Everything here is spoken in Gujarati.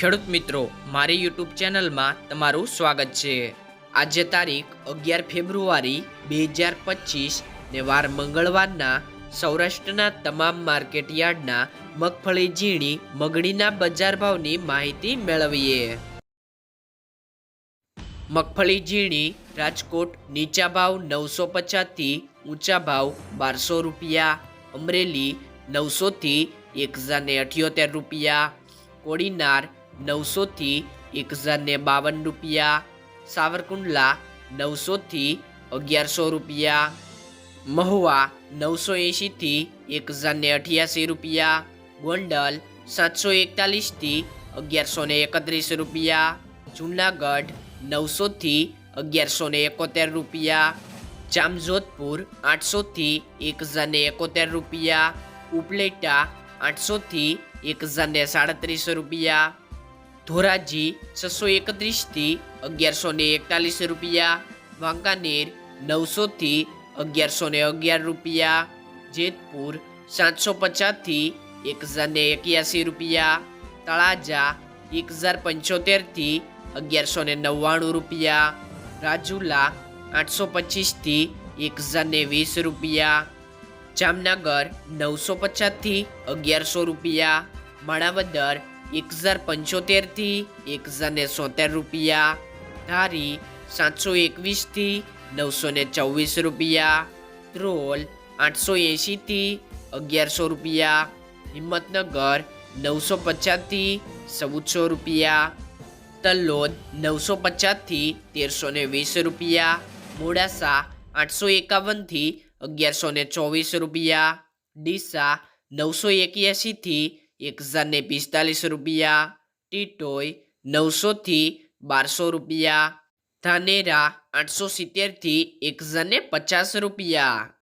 ખેડૂત મિત્રો, મારી યુટ્યુબ ચેનલમાં તમારું સ્વાગત છે. આજે તારીખ અગિયાર ફેબ્રુઆરી બે હજાર પચીસ ને વાર મંગળવારના સૌરાષ્ટ્રના તમામ માર્કેટ યાર્ડના મગફળી, ઝીણી મગડીના બજાર ભાવની માહિતી મેળવીએ. મગફળી, ઝીણી, રાજકોટ, નીચા ભાવ નવસો પચાસથી ઊંચા ભાવ બારસો રૂપિયા, અમરેલી નવસોથી એક હજાર ને અઠ્યોતેર રૂપિયા, કોડીનાર નવસોથી એક હજાર ને બાવન રૂપિયા. સાવરકુંડલા નવસોથી અગિયારસો રૂપિયા. મહુવા નવસો એંશીથી એક હજાર ને અઠ્યાસી રૂપિયા. ગોંડલ સાતસો એકતાલીસથી અગિયારસો ને એકત્રીસ રૂપિયા. જૂનાગઢ નવસોથી અગિયારસો ને એકોતેર રૂપિયા. જામજોધપુર આઠસોથી એક હજાર ને એકોતેર રૂપિયા. ઉપલેટા આઠસોથી એક હજાર ને સાડત્રીસ રૂપિયા. ધોરાજી છસો એકત્રીસથી અગિયારસો ને એકતાલીસ રૂપિયા, વાંકાનેર નવસોથી અગિયારસો ને અગિયાર રૂપિયા, જેતપુર સાતસો પચાસથી એક હજાર ને એક્યાસી રૂપિયા, તળાજા એક હજાર પંચોતેરથી અગિયારસો ને નવ્વાણું રૂપિયા, રાજુલા આઠસો પચીસથી એક હજાર ને વીસ રૂપિયા, જામનગર નવસો પચાસથી અગિયારસો રૂપિયા, માણાવદર એક હજાર પંચોતેરથી એક હજાર ને સોતેર રૂપિયા. ધારી સાતસો એકવીસથી નવસો ને ચોવીસ રૂપિયા. ધ્રોલ આઠસો એંશીથી અગિયારસો રૂપિયા. હિંમતનગર નવસો પચાસથી ચૌદસો રૂપિયા. તલોદ નવસો પચાસથી તેરસો ને વીસ રૂપિયા. મોડાસા આઠસો એકાવનથી અગિયારસો ને ચોવીસ રૂપિયા. ડીસા નવસો એક્યાસીથી એક હજારને પિસ્તાલીસ રૂપિયા, ટીટોય નવસોથી બારસો રૂપિયા, ધાનેરા આઠસો સિત્તેરથી એક હજારને પચાસ રૂપિયા.